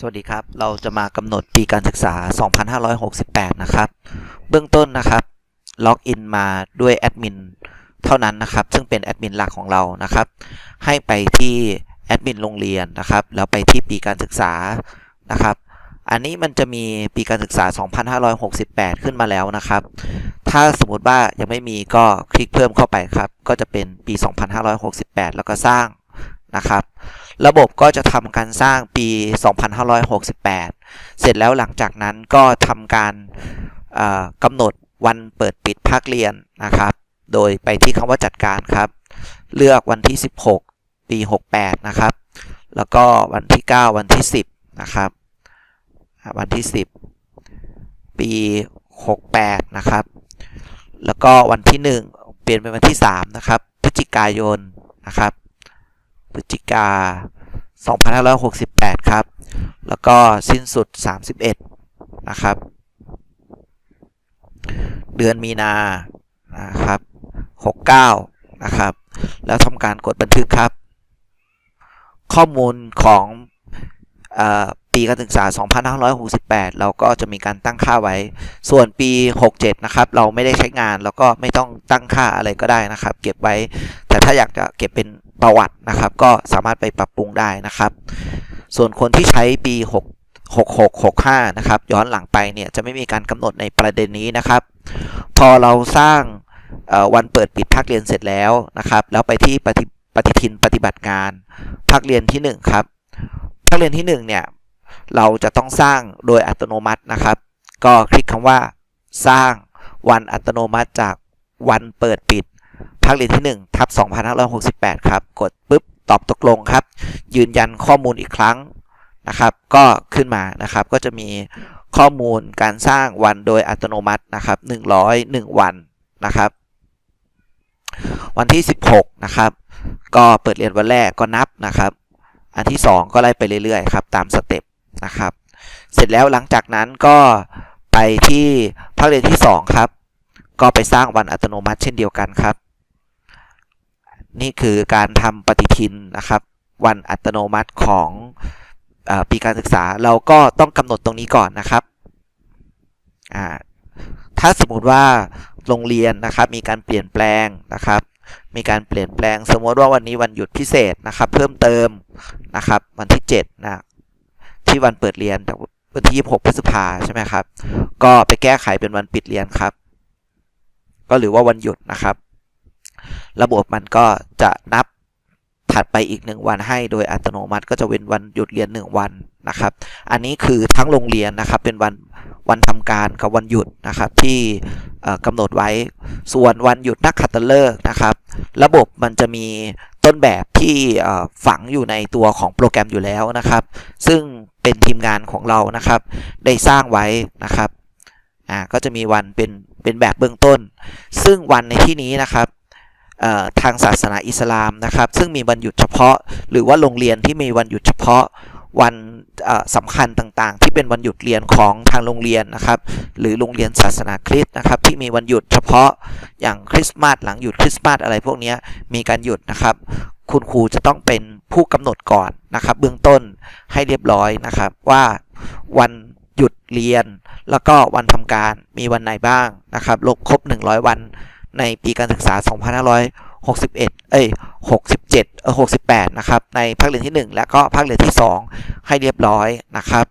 สวัสดีครับ เราจะมากำหนดปีการศึกษา 2568 นะครับ เบื้องต้นนะครับ ล็อกอินมาด้วยแอดมินเท่านั้นนะครับ ซึ่งเป็นแอดมินหลักของเรานะครับ ให้ไปที่แอดมินโรงเรียนนะครับ แล้วไปที่ปีการศึกษา นะครับ อันนี้มันจะมีปีการศึกษา 2568 ขึ้นมาแล้วนะครับ ถ้าสมมติว่ายังไม่มีก็คลิกเพิ่มเข้าไปครับ ก็จะเป็นปี 2568 แล้วก็สร้างนะครับ ระบบก็จะทำการสร้างปี 2568 เสร็จแล้วหลังจากนั้นก็ทำการกำหนดวันเปิดปิดภาคเรียนนะครับ โดยไปที่คำว่าจัดการครับ เลือกวันที่ 16 ปี 68 นะครับ แล้วก็วันที่ 9 วันที่ 10 นะครับ วันที่ 10 ปี 68 นะครับ แล้วก็วันที่ 1 เปลี่ยนเป็นวันที่ 3 นะครับ พฤศจิกายนนะครับ พฤศจิกา 2568 ครับ แล้วก็สิ้นสุด 31 นะครับ เดือนมีนานะครับ 69 นะครับ แล้วทำการกดบันทึกครับ ข้อมูลของอปีการศึกษา 2568 เราก็จะมีการตั้งค่าไว้ ส่วนปี 67 นะครับ เราไม่ได้ใช้งาน แล้วก็ไม่ต้องตั้งค่าอะไรก็ได้นะครับ เก็บไว้ แต่ถ้าอยากจะเก็บเป็น ประวัตินะครับ ก็สามารถไปปรับปรุงได้นะครับ ส่วนคนที่ใช้ปี 6 66 65 นะครับ ย้อนหลังไปเนี่ยจะไม่มีการกำหนดในประเด็นนี้นะครับ พอเราสร้างวันเปิดปิดภาคเรียนเสร็จแล้วนะครับ แล้วไปที่ปฏิปฏิทินปฏิบัติการภาคเรียนที่ 1 ครับ ภาคเรียนที่ 1 เนี่ย เราจะต้องสร้างโดยอัตโนมัตินะครับ ก็คลิกคำว่า สร้างวันอัตโนมัติจากวันเปิดปิด ภาคเรียนที่1ทับ2568 ครับ กดปุ๊บตอบตกลงครับ ยืนยันข้อมูลอีกครั้งนะครับ ก็ขึ้นมานะครับ ก็จะมีข้อมูลการสร้างวันโดยอัตโนมัตินะครับ 101 วันนะครับ วันที่ 16 นะครับ ก็เปิดเรียนวันแรกก็นับนะครับ อันที่ 2 ก็ไล่ไปเรื่อยๆครับ ตามสเต็ปนะครับ เสร็จแล้วหลังจากนั้นก็ไปที่ภาคเรียนที่ 2 ครับ ก็ไปสร้างวันอัตโนมัติเช่นเดียวกันครับ นี่คือการทำปฏิทินนะครับ วันอัตโนมัติของอปีการศึกษา เราก็ต้องกำหนดตรงนี้ก่อนนะครับ ถ้าสมมติว่าโรงเรียนนะครับมีการเปลี่ยนแปลงนะครับ มีการเปลี่ยนแปลง สมมติว่าวันนี้วันหยุดพิเศษนะครับ เพิ่มเติมนะครับ วันที่7นะที่วันเปิดเรียนจากวันที่ 26 พฤษภาใช่ไหมครับ ก็ไปแก้ไขเป็นวันปิดเรียนครับ ก็หรือว่าวันหยุดนะครับ ระบบมันก็จะนับถัดไปอีกหนึ่งวันให้โดยอัตโนมัติก็จะเว้นวันหยุดเรียน 1 วันนะครับ อันนี้คือทั้งโรงเรียนนะครับเป็นวันวันทำการกับวันหยุดนะครับที่เอ่อกำหนดไว้ส่วนวันหยุดนักขัตฤกษ์นะครับ ระบบมันจะมีต้นแบบที่ฝังอยู่ในตัวของโปรแกรมอยู่แล้วนะครับ ซึ่งเป็นทีมงานของเรานะครับ ได้สร้างไว้นะครับอ่าก็จะมีวันเป็นเป็นแบบเบื้องต้น ซึ่งวันในที่นี้นะครับ ทางศาสนาอิสลามนะครับ ซึ่งมีวันหยุดเฉพาะ หรือว่าโรงเรียนที่มีวันหยุดเฉพาะวันเอ่อสำคัญต่างๆ ที่เป็นวันหยุดเรียนของทางโรงเรียนนะครับ หรือโรงเรียนศาสนาคริสต์นะครับ ที่มีวันหยุดเฉพาะอย่างคริสต์มาสหลังหยุดคริสต์มาสอะไรพวกนี้มีการหยุดนะครับ คุณครูจะต้องเป็นผู้กำหนดก่อนนะครับ เบื้องต้นให้เรียบร้อยนะครับว่าวันหยุดเรียน แล้วก็วันทำการมีวันไหนบ้างนะครับลบครบ 100 วัน ในปีการศึกษา 2561 เอ้ย 67 เออ68 นะครับ ในภาคเรียนที่ 1 และก็ภาคเรียนที่ 2 ให้เรียบร้อยนะครับ